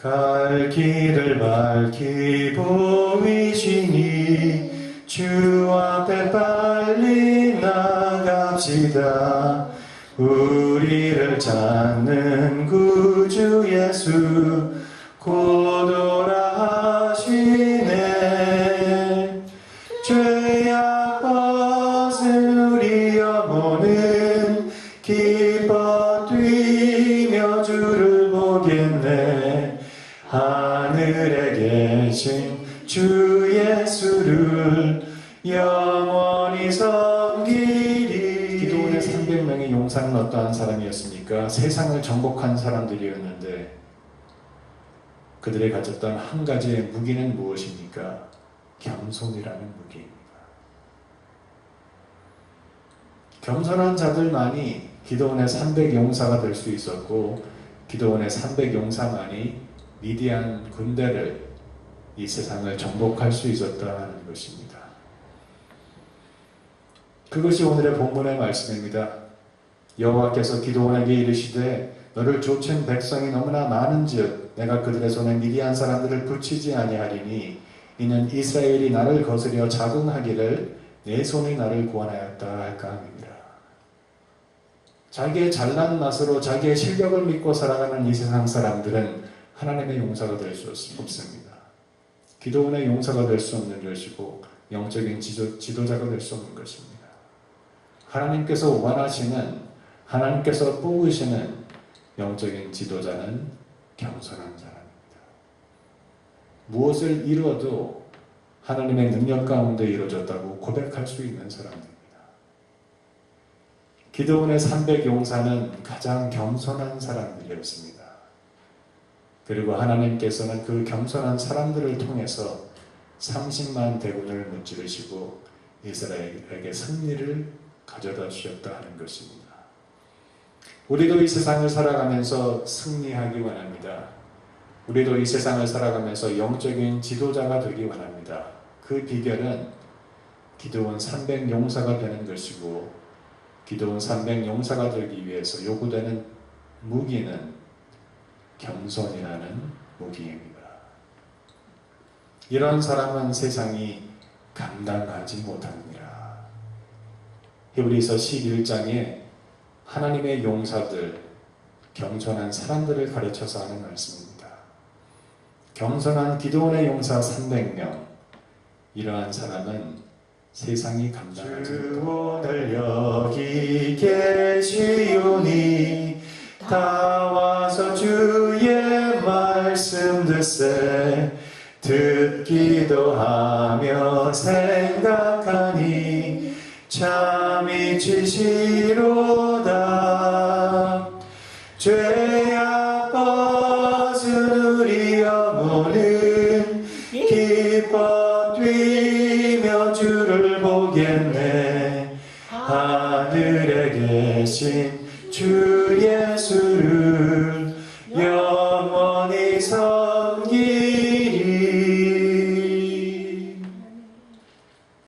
갈 길을 밝히 보이시니 주 앞에 빨리 나갑시다. 우리를 찾는 구주 예수 곧 오라 하시네. 죄악 벗은 우리 영혼은 기뻐 뛰며 주를 보겠네 하늘에 계신 주 예수를 영원히 섬기리 기도원의 300명의 용사는 어떠한 사람이었습니까? 세상을 정복한 사람들이었는데 그들이 가졌던 한 가지의 무기는 무엇입니까? 겸손이라는 무기입니다. 겸손한 자들만이 기도원의 300 용사가 될 수 있었고 기도원의 300 용사만이 미디안 군대를 이 세상을 정복할 수 있었다는 것입니다. 그것이 오늘의 본문의 말씀입니다. 여호와께서 기도원에게 이르시되 너를 좇은 백성이 너무나 많은즉 내가 그들의 손에 미디안 사람들을 붙이지 아니하리니 이는 이스라엘이 나를 거스려 자궁하기를 내 손이 나를 구원하였다 할까 합니다. 자기의 잘난 맛으로 자기의 실력을 믿고 살아가는 이 세상 사람들은 하나님의 용사가 될 수 없습니다. 기도원의 용사가 될 수 없는 것이고 영적인 지도, 지도자가 될 수 없는 것입니다. 하나님께서 원하시는 하나님께서 뽑으시는 영적인 지도자는 겸손한 사람입니다. 무엇을 이루어도 하나님의 능력 가운데 이루어졌다고 고백할 수 있는 사람입니다. 기도원의 300 용사는 가장 겸손한 사람들이었습니다. 그리고 하나님께서는 그 겸손한 사람들을 통해서 30만 대군을 무찌르시고 이스라엘에게 승리를 가져다 주셨다 하는 것입니다. 우리도 이 세상을 살아가면서 승리하기 원합니다. 우리도 이 세상을 살아가면서 영적인 지도자가 되기 원합니다. 그 비결은 기도원 300 용사가 되는 것이고 기도원 300 용사가 되기 위해서 요구되는 무기는 겸손이라는 무기입니다. 이런 사람은 세상이 감당하지 못합니다. 히브리서 11장에 하나님의 용사들, 겸손한 사람들을 가르쳐서 하는 말씀입니다. 겸손한 기도원의 용사 300명, 이러한 사람은 세상이 감당하지 못합니다. 듣세 듣기도 하며 생각하니 참이 지시로다. 죄악 벗은 우리 영혼은 기뻐 뛰며 주를 보겠네. 하늘에 계신 주 예수를